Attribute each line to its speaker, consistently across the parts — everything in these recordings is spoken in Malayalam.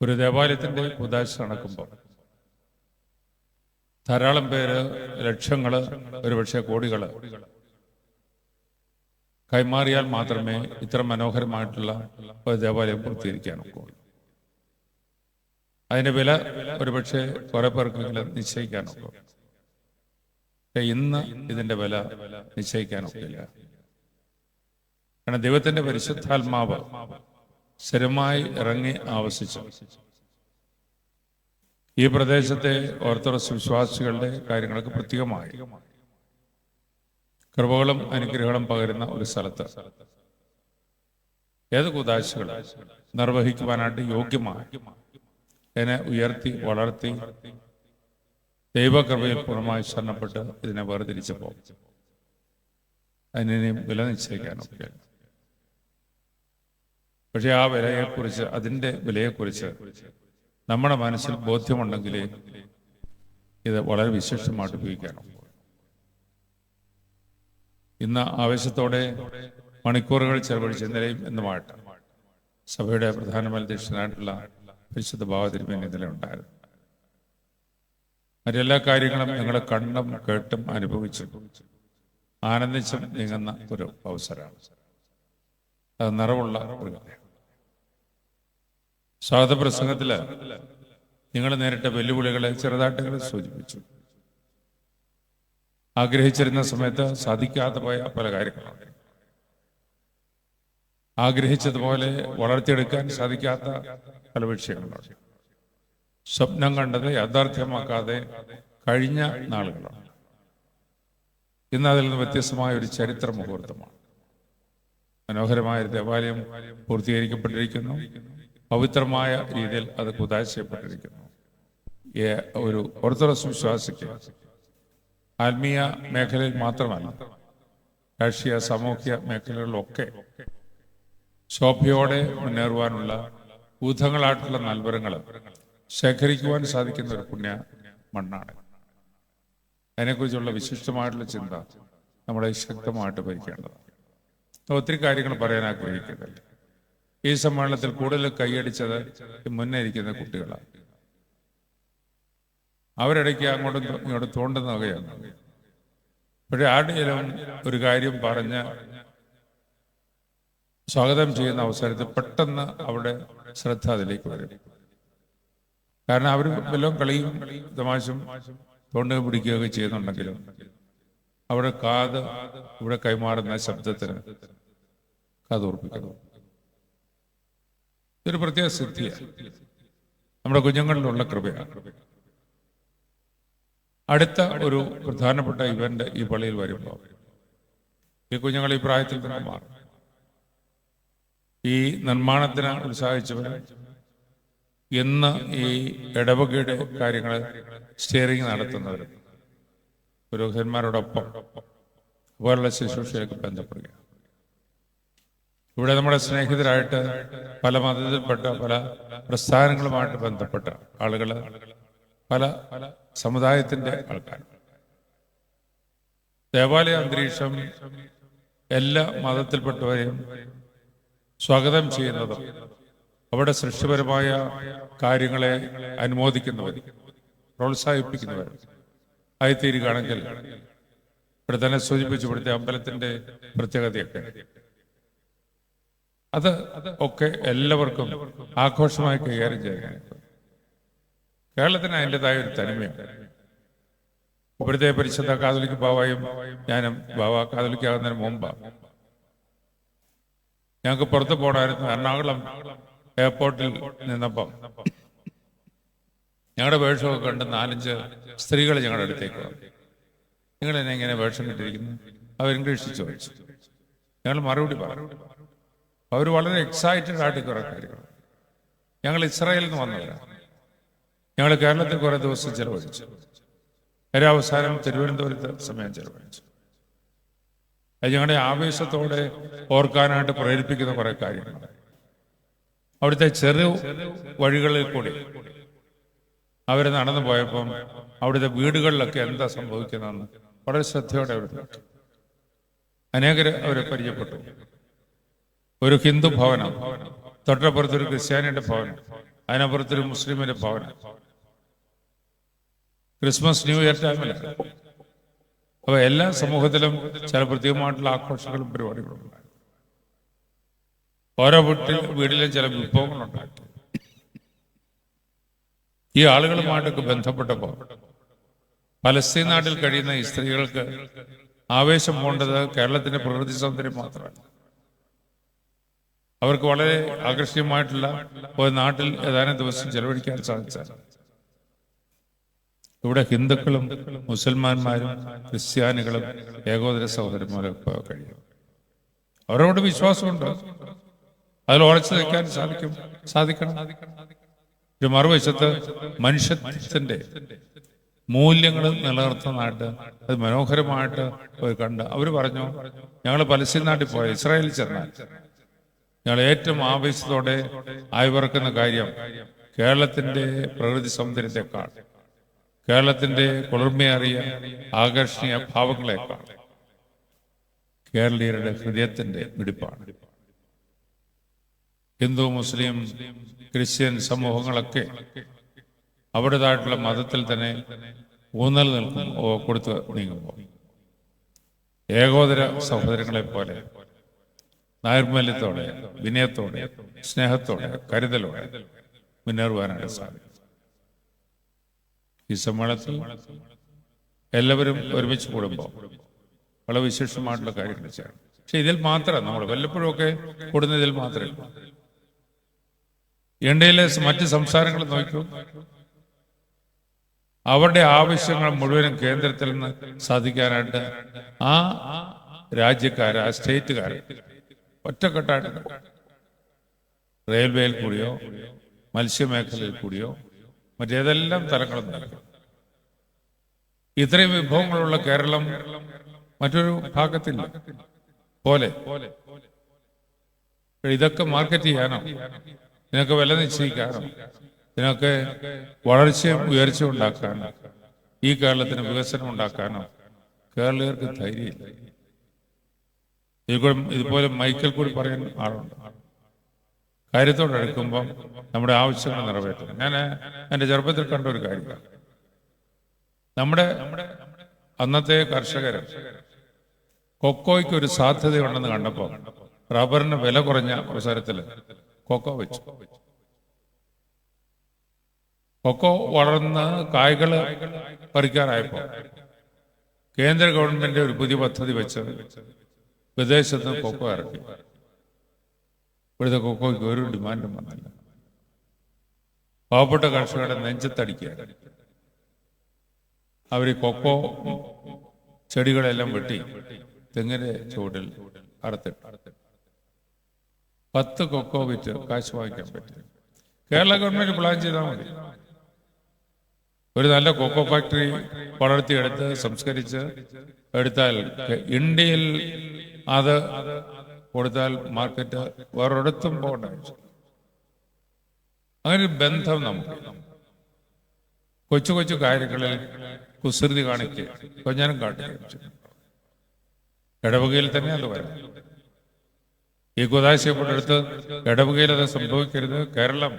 Speaker 1: ഒരു ദേവാലയത്തിന്റെ ഉദാശ നടക്കുമ്പോൾ ധാരാളം പേര് ലക്ഷങ്ങൾ ഒരുപക്ഷെ കോടികൾ കൈമാറിയാൽ മാത്രമേ ഇത്ര മനോഹരമായിട്ടുള്ള ഒരു ദേവാലയം പൂർത്തീകരിക്കാൻ ഒക്കുള്ളൂ അതിന്റെ വില ഒരുപക്ഷെ കുറെ പേർക്കെങ്കിലും നിശ്ചയിക്കാൻ ഒക്കും ഇന്ന് ഇതിന്റെ വില നിശ്ചയിക്കാൻ ഒക്കില്ല കാരണം ദൈവത്തിന്റെ പരിശുദ്ധാത്മാവ് സ്ഥിരമായി ഇറങ്ങി ആവശിച്ചു ഈ പ്രദേശത്തെ ഓർത്തഡോക്സ് വിശ്വാസികളുടെ കാര്യങ്ങൾക്ക് പ്രത്യേകമായി. കൃപകളും അനുഗ്രഹങ്ങളും പകരുന്ന ഒരു സ്ഥലത്ത്. ഏത് കുതാശകൾ നിർവഹിക്കുവാനായിട്ട് യോഗ്യമായി എന്നെ ഉയർത്തി വളർത്തി ദൈവകൃപയിൽ പൂർണമായി ശരണപ്പെട്ട് ഇതിനെ വേർതിരിച്ചപ്പോൾ. അതിനെയും വില നിശ്ചയിക്കാനൊക്കെ പക്ഷെ ആ വിലയെക്കുറിച്ച് അതിന്റെ വിലയെക്കുറിച്ച് നമ്മുടെ മനസ്സിൽ ബോധ്യമുണ്ടെങ്കിൽ ഇത് വളരെ വിശേഷമായിട്ട് ഉപയോഗിക്കണം ഇന്ന് ആവേശത്തോടെ മണിക്കൂറുകൾ ചെലവഴിച്ച് ഇന്നലെയും എന്നുമായിട്ട് സഭയുടെ പ്രധാന അധ്യക്ഷനായിട്ടുള്ള പരിശുദ്ധ ഭാവതിരുമേൻ ഇന്നലെ ഉണ്ടായിരുന്നു. മറ്റെല്ലാ കാര്യങ്ങളും ഞങ്ങൾ കണ്ടും കേട്ടും അനുഭവിച്ചും ആനന്ദിച്ചും നീങ്ങുന്ന ഒരു അവസരമാണ്. അത് നിറവുള്ള ഒരു കാര്യമാണ് സ്വാഗത പ്രസംഗത്തിൽ നിങ്ങൾ നേരിട്ട വെല്ലുവിളികളെ ചെറുതായിട്ട് സൂചിപ്പിച്ചു. ആഗ്രഹിച്ചിരുന്ന സമയത്ത് സാധിക്കാതെ പോയ പല കാര്യങ്ങളാണ് ആഗ്രഹിച്ചതുപോലെ വളർത്തിയെടുക്കാൻ സാധിക്കാത്ത പല വിഷയങ്ങളാണ് സ്വപ്നം കണ്ടത് യാഥാർത്ഥ്യമാക്കാതെ കഴിഞ്ഞ നാളുകളാണ്. ഇന്ന് അതിൽ നിന്ന് വ്യത്യസ്തമായ ഒരു ചരിത്ര മുഹൂർത്തമാണ്. മനോഹരമായ ദേവാലയം പൂർത്തീകരിക്കപ്പെട്ടിരിക്കുന്നു. പവിത്രമായ രീതിയിൽ അത് കുതാശ ചെയ്യപ്പെട്ടിരിക്കുന്നു ഏ- ഒരു ഓർത്തഡോക്സ് വിശ്വാസിക്ക് ആത്മീയ മേഖലയിൽ മാത്രമല്ല രാഷ്ട്രീയ സാമൂഹ്യ മേഖലകളിലൊക്കെ ശോഭയോടെ മുന്നേറുവാനുള്ള ഊതങ്ങളായിട്ടുള്ള നൽവരങ്ങൾ ശേഖരിക്കുവാൻ സാധിക്കുന്ന ഒരു പുണ്യ മണ്ണാണ്. അതിനെക്കുറിച്ചുള്ള വിശിഷ്ടമായിട്ടുള്ള ചിന്ത നമ്മളെ ശക്തമായിട്ട് ഭരിക്കേണ്ടതാണ്. ഒത്തിരി കാര്യങ്ങൾ പറയാൻ ആഗ്രഹിക്കുന്നില്ല. ഈ സമ്മേളനത്തിൽ കൂടുതൽ കൈയടിച്ചത് മുന്നേ ഇരിക്കുന്ന കുട്ടികളാണ്. അവരിടയ്ക്ക് അങ്ങോട്ടും ഇങ്ങോട്ട് ഇങ്ങോട്ടും തോണ്ടുന്ന വകയാണ്. പക്ഷെ ആരുടെയും ഒരു കാര്യം പറഞ്ഞ് സ്വാഗതം ചെയ്യുന്ന അവസരത്തിൽ പെട്ടെന്ന് അവിടെ ശ്രദ്ധ അതിലേക്ക് വരും. കാരണം അവർ വല്ലതും കളിയും തമാശും തോണ്ടുക പിടിക്കുകയൊക്കെ ചെയ്യുന്നുണ്ടെങ്കിലും അവിടെ കാത് ഇവിടെ കൈമാറുന്ന ശബ്ദത്തിന് കാതോർപ്പിക്കുന്നു ഇതൊരു പ്രത്യേക സിദ്ധിയാണ്. നമ്മുടെ കുഞ്ഞുങ്ങളിലുള്ള കൃപയാണ്. അടുത്ത ഒരു പ്രധാനപ്പെട്ട ഇവന്റ് ഈ പള്ളിയിൽ വരുമ്പോൾ ഈ കുഞ്ഞുങ്ങൾ ഈ പ്രായത്തിൽ തന്നെ മാറും. ഈ നിർമ്മാണത്തിന് ഉത്സാഹിച്ചവർ ഇന്ന് ഈ ഇടവകയുടെ കാര്യങ്ങൾ സ്റ്റിയറിംഗ് നടത്തുന്നവർ പുരോഹിതന്മാരോടൊപ്പം പോലുള്ള ശുശ്രൂഷയിലേക്ക് ബന്ധപ്പെടുക ഇവിടെ നമ്മുടെ സ്നേഹിതരായിട്ട് പല മതത്തിൽപ്പെട്ട പല പ്രസ്ഥാനങ്ങളുമായിട്ട് ബന്ധപ്പെട്ട ആളുകൾ പല സമുദായത്തിന്റെ ആൾക്കാർ ദേവാലയ അന്തരീക്ഷം എല്ലാ മതത്തിൽപ്പെട്ടവരെയും സ്വാഗതം ചെയ്യുന്നതും അവിടെ സൃഷ്ടിപരമായ കാര്യങ്ങളെ അനുമോദിക്കുന്നവർ പ്രോത്സാഹിപ്പിക്കുന്നവർ ആയിത്തീരുകയാണെങ്കിൽ ഇവിടെ തന്നെ സൂചിപ്പിച്ചു ഇവിടുത്തെ അമ്പലത്തിന്റെ പ്രത്യേകതയൊക്കെ. അത് ഒക്കെ എല്ലാവർക്കും ആഘോഷമായി കൈകാര്യം ചെയ്യാൻ. കേരളത്തിന് അതിന്റെതായ ഒരു തനിമയുണ്ട് ഇവിടുത്തെ പരിശുദ്ധ കാതലിക് ബാവായും ഞാനും ബാവ കാതലിക്കാകുന്നതിന് മുമ്പാണ് ഞങ്ങൾക്ക് പുറത്ത് പോകണമായിരുന്നു എറണാകുളം എയർപോർട്ടിൽ നിന്നപ്പം. ഞങ്ങളുടെ വേഷമൊക്കെ കണ്ട് നാലഞ്ച് സ്ത്രീകൾ ഞങ്ങളുടെ അടുത്തേക്ക് വന്നു. നിങ്ങൾ എന്നെ ഇങ്ങനെ വേഷം കിട്ടിയിരിക്കുന്നു അവർ ഇംഗ്ലീഷിൽ ചോദിച്ചു. ഞങ്ങൾ മറുപടി പറഞ്ഞു. അവർ വളരെ എക്സൈറ്റഡ് ആയിട്ട് കുറെ കാര്യങ്ങൾ. ഞങ്ങൾ ഇസ്രായേലിൽ നിന്ന് വന്നവരാണ് ഞങ്ങൾ കേരളത്തിൽ കുറെ ദിവസം ചെലവഴിച്ചു. ഒരു അവസാനം തിരുവനന്തപുരത്ത് സമയം ചെലവഴിച്ചു. അത് ഞങ്ങളുടെ ആവേശത്തോടെ ഓർക്കാനായിട്ട് പ്രേരിപ്പിക്കുന്ന കുറെ കാര്യങ്ങൾ. അവിടുത്തെ ചെറു വഴികളിൽ കൂടി അവർ നടന്നു പോയപ്പം അവിടുത്തെ വീടുകളിലൊക്കെ എന്താ സംഭവിക്കുന്നതെന്ന് വളരെ ശ്രദ്ധയോടെ അവർ അനേകർ അവരെ പരിചയപ്പെട്ടു. ഒരു ഹിന്ദു ഭവനം തൊട്ടപ്പുറത്ത് ഒരു ക്രിസ്ത്യാനിയുടെ ഭവനം അതിനപ്പുറത്തൊരു മുസ്ലിമിന്റെ ഭവനം. ക്രിസ്മസ് ന്യൂ ഇയർ ടൈമിൽ. അപ്പൊ എല്ലാ സമൂഹത്തിലും ചില പ്രത്യേകമായിട്ടുള്ള ആഘോഷങ്ങളും പരിപാടികളും ഓരോ വീട്ടിൽ വീട്ടിലും ചില വിഭവങ്ങൾ ഉണ്ടാക്കി ഈ ആളുകളുമായിട്ടൊക്കെ ബന്ധപ്പെട്ടപ്പോൾ പലസ്തീൻ നാട്ടിൽ കഴിയുന്ന ഈ സ്ത്രീകൾക്ക് ആവേശം പോണ്ടത് കേരളത്തിന്റെ പ്രകൃതി സൗന്ദര്യം മാത്രമല്ല അവർക്ക് വളരെ ആകർഷകമായിട്ടുള്ള ഒരു നാട്ടിൽ ഏതാനും ദിവസം ചെലവഴിക്കാൻ സാധിച്ചാൽ. ഇവിടെ ഹിന്ദുക്കളും മുസൽമാന്മാരും ക്രിസ്ത്യാനികളും ഏകോദര സഹോദരന്മാരും ഒക്കെ കഴിയും. അവരോട് വിശ്വാസമുണ്ട്. അതിൽ ഉറച്ചു നിൽക്കാൻ സാധിക്കും സാധിക്കണം. ഒരു മറുവശത്ത് മനുഷ്യത്വത്തിന്റെ മൂല്യങ്ങൾ നിലനിർത്തുന്നതായിട്ട് അത് മനോഹരമായിട്ട് കണ്ട് അവർ പറഞ്ഞു ഞങ്ങൾ പലസ്തീൻ നാട്ടിൽ പോയ ഇസ്രായേലിൽ ചെന്നാൽ ഞങ്ങൾ ഏറ്റവും ആവേശത്തോടെ ആയിവർക്കുന്ന കാര്യം കേരളത്തിന്റെ പ്രകൃതി സൗന്ദര്യത്തെക്കാൾ കേരളത്തിന്റെ കുളിർമയേറിയ ആകർഷണീയ ഭാവങ്ങളെക്കാൾ കേരളീയരുടെ ഹൃദയത്തിന്റെ മിടിപ്പാണ്. ഹിന്ദു മുസ്ലിം ക്രിസ്ത്യൻ സമൂഹങ്ങളൊക്കെ അവരുടേതായിട്ടുള്ള മതത്തിൽ തന്നെ ഊന്നൽ നിൽക്കും കൊടുത്തു നീങ്ങുമ്പോൾ. ഏകോദര സഹോദരങ്ങളെ പോലെ നൈർമല്യത്തോടെ വിനയത്തോടെ സ്നേഹത്തോടെ കരുതലോടെ മുന്നേറുവാനായിട്ട് സാധിക്കും ഈ സമ്മേളനത്തിൽ എല്ലാവരും ഒരുമിച്ച് കൂടുമ്പോൾ വളരെ വിശേഷമായിട്ടുള്ള കാര്യങ്ങൾ ചെയ്യണം പക്ഷെ ഇതിൽ മാത്രം നമ്മൾ വല്ലപ്പോഴും ഒക്കെ കൂടുന്നതിൽ മാത്രമേ ഉള്ളൂ. ഇന്ത്യയിലെ മറ്റ് സംസ്ഥാനങ്ങൾ നോക്കൂ. അവരുടെ ആവശ്യങ്ങൾ മുഴുവനും കേന്ദ്രത്തിൽ നിന്ന് സാധിക്കാനായിട്ട് ആ രാജ്യക്കാർ ആ സ്റ്റേറ്റുകാർ ഒറ്റക്കെട്ടായിട്ട്. റെയിൽവേയിൽ കൂടിയോ മത്സ്യമേഖലയിൽ കൂടിയോ മറ്റേതെല്ലാം തലങ്ങളും നൽകും ഇത്രയും വിഭവങ്ങളുള്ള കേരളം മറ്റൊരു ഭാഗത്തിൽ പോലെ. ഇതൊക്കെ മാർക്കറ്റ് ചെയ്യാനോ ഇതിനൊക്കെ വില നിശ്ചയിക്കാനോ ഇതിനൊക്കെ വളർച്ചയും ഉയർച്ച ഉണ്ടാക്കാനോ ഈ കേരളത്തിന് വികസനം ഉണ്ടാക്കാനോ കേരളീയർക്ക് ധൈര്യമില്ല. ഇതിൽ ഇതുപോലെ മൈക്കിൽ കൂടി പറയാൻ ആളുണ്ട്. കാര്യത്തോട് അടുക്കുമ്പം നമ്മുടെ ആവശ്യങ്ങൾ നിറവേറ്റണം ഞാൻ എന്റെ ചെറുപ്പത്തിൽ കണ്ട ഒരു കാര്യം. നമ്മുടെ അന്നത്തെ കർഷകർ കൊക്കോയ്ക്ക് ഒരു സാധ്യതയുണ്ടെന്ന് കണ്ടപ്പോൾ റബ്ബറിന് വില കുറഞ്ഞ അവസരത്തിൽ കൊക്കോ വെച്ചു. കൊക്കോ വളർന്ന് കായ്കൾ പറിക്കാറായപ്പോൾ കേന്ദ്ര ഗവൺമെന്റ് ഒരു പുതിയ പദ്ധതി വെച്ച് വിദേശത്ത് കൊക്കോ ഇറക്കി. ഇവിടുത്തെ കൊക്കോയ്ക്ക് ഒരു ഡിമാൻഡും വന്നില്ല. പാവപ്പെട്ട കർഷകരുടെ നെഞ്ചത്തടിക്കുക. അവർ കൊക്കോ ചെടികളെല്ലാം വെട്ടി തെങ്ങിന്റെ ചൂടിൽ അറുത്തിട്ട്. പത്ത് കൊക്കോ വിറ്റ് കാശ് വാങ്ങിക്കാൻ പറ്റും. കേരള ഗവൺമെന്റ് പ്ലാൻ ചെയ്താൽ മതി. ഒരു നല്ല കൊക്കോ ഫാക്ടറി വളർത്തിയെടുത്ത് സംസ്കരിച്ച് എടുത്താൽ ഇന്ത്യയിൽ അത് കൊടുത്താൽ മാർക്കറ്റ് വേറൊരിടത്തും പോകേണ്ട. അങ്ങനെ ബന്ധം നമുക്ക്. കൊച്ചു കൊച്ചു കാര്യങ്ങളിൽ കുസൃതി കാണിക്കുക കൊഞ്ഞാനും കാട്ടുക ഇടവകയിൽ തന്നെ അത് വരാം. ഈ കുതാശയപ്പെട്ടടുത്ത് ഇടവകയിൽ അത് സംഭവിക്കരുത്. കേരളം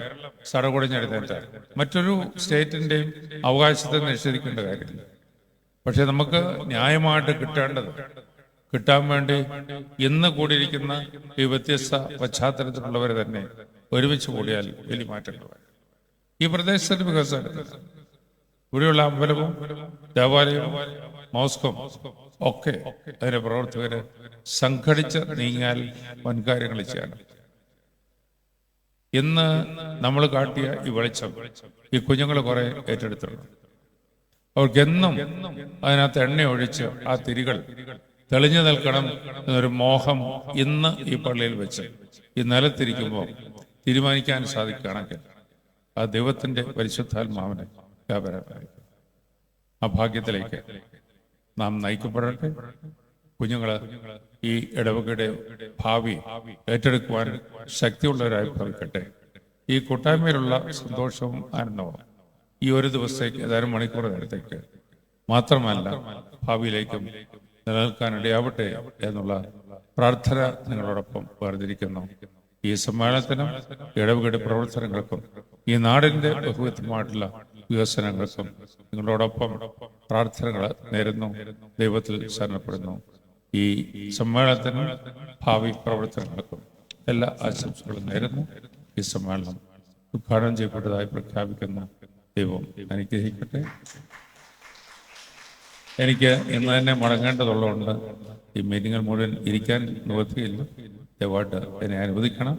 Speaker 1: സടകുടഞ്ഞെടുത്തേറ്റാൽ മറ്റൊരു സ്റ്റേറ്റിന്റെയും അവകാശത്തെ നിഷേധിക്കേണ്ട കാര്യമില്ല. പക്ഷെ നമുക്ക് ന്യായമായിട്ട് കിട്ടേണ്ടത് കിട്ടാൻ വേണ്ടി ഇന്ന് കൂടിയിരിക്കുന്ന ഈ വ്യത്യസ്ത പശ്ചാത്തലത്തിലുള്ളവർ തന്നെ ഒരുമിച്ച് കൂടിയാൽ വലിയ മാറ്റങ്ങൾ ഈ പ്രദേശത്തിന്റെ വികസനം ഇവിടെയുള്ള അമ്പലവും ദേവാലയവും മോസ്കും ഒക്കെ അതിന്റെ പ്രവർത്തകര് സംഘടിച്ച് നീങ്ങിയാൽ വൻകാര്യങ്ങൾ ചെയ്യണം. ഇന്ന് നമ്മൾ കാട്ടിയ ഈ വെളിച്ചം ഈ കുഞ്ഞുങ്ങൾ കുറെ ഏറ്റെടുത്തിട്ടുണ്ട്. അവർക്കെന്നും അതിനകത്ത് എണ്ണ ഒഴിച്ച് ആ തിരികൾ തെളിഞ്ഞു നിൽക്കണം എന്നൊരു മോഹം ഇന്ന് ഈ പള്ളിയിൽ വെച്ച് ഈ നിലത്തിരിക്കുമ്പോൾ തീരുമാനിക്കാൻ സാധിക്കുകയാണെങ്കിൽ ആ ദൈവത്തിന്റെ പരിശുദ്ധാത്മാവിനെ വ്യാപരമായി ആ ഭാഗ്യത്തിലേക്ക് നാം നയിക്കപ്പെടട്ടെ. കുഞ്ഞുങ്ങൾ ഈ ഇടവകയുടെ ഭാവി ഏറ്റെടുക്കുവാൻ ശക്തിയുള്ളവരായി ഭവിക്കട്ടെ. ഈ കൂട്ടായ്മയിലുള്ള സന്തോഷവും ആനന്ദവും ഈ ഒരു ദിവസത്തേക്ക് ഏതാനും മണിക്കൂർ നേരത്തേക്ക് മാത്രമല്ല ഭാവിയിലേക്കും നിലനിൽക്കാൻ ഇടയാവട്ടെ എന്നുള്ള പ്രാർത്ഥന നിങ്ങളോടൊപ്പം വേർതിരിക്കുന്നു ഈ സമ്മേളനത്തിനും ഇടവകയുടെ പ്രവർത്തനങ്ങൾക്കും ഈ നാടിന്റെ ബഹുവിധമായിട്ടുള്ള വികസനങ്ങൾക്കും നിങ്ങളോടൊപ്പം പ്രാർത്ഥനകൾ നേരുന്നു. ദൈവത്തിൽ ശരണപ്പെടുന്നു. ഈ സമ്മേളനത്തിനും ഭാവി പ്രവർത്തനങ്ങൾക്കും എല്ലാ ആശംസകളും നേരുന്നു. ഈ സമ്മേളനം ഉദ്ഘാടനം ചെയ്യപ്പെട്ടതായി പ്രഖ്യാപിക്കുന്ന. ദൈവം അനുഗ്രഹിക്കട്ടെ. എനിക്ക് ഇന്ന് തന്നെ മുടങ്ങേണ്ടതുള്ളതുകൊണ്ട് ഈ മീറ്റിംഗിൽ മുഴുവൻ ഇരിക്കാൻ നിവൃത്തിയില്ല. ദയവായിട്ട് എന്നെ അനുവദിക്കണം.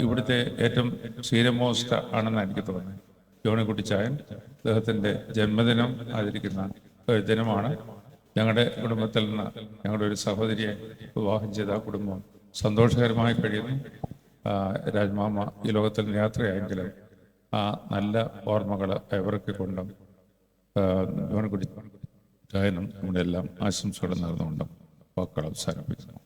Speaker 1: ഇവിടുത്തെ ഏറ്റവും സീരമോസ്റ്റ് ആണെന്ന് എനിക്ക് തോന്നുന്നത്. ജോണിക്കുട്ടിച്ചായൻ അദ്ദേഹത്തിന്റെ ജന്മദിനം ആചരിക്കുന്ന ഒരു ദിനമാണ്. ഞങ്ങളുടെ കുടുംബത്തിൽ നിന്ന് ഞങ്ങളുടെ ഒരു സഹോദരിയെ വിവാഹം ചെയ്ത കുടുംബം സന്തോഷകരമായി കഴിയുന്നു. രാജ്മാമ ഈ ലോകത്തിൽ യാത്രയായെങ്കിലും ആ നല്ല ഓർമ്മകൾ അവർക്ക് കൊണ്ടും ജോണിക്കുട്ടി ഗായനം നമ്മുടെ എല്ലാം ആശംസകൾ നേർന്നുകൊണ്ട് വാക്കുകൾ അവസാനിപ്പിക്കുന്നു.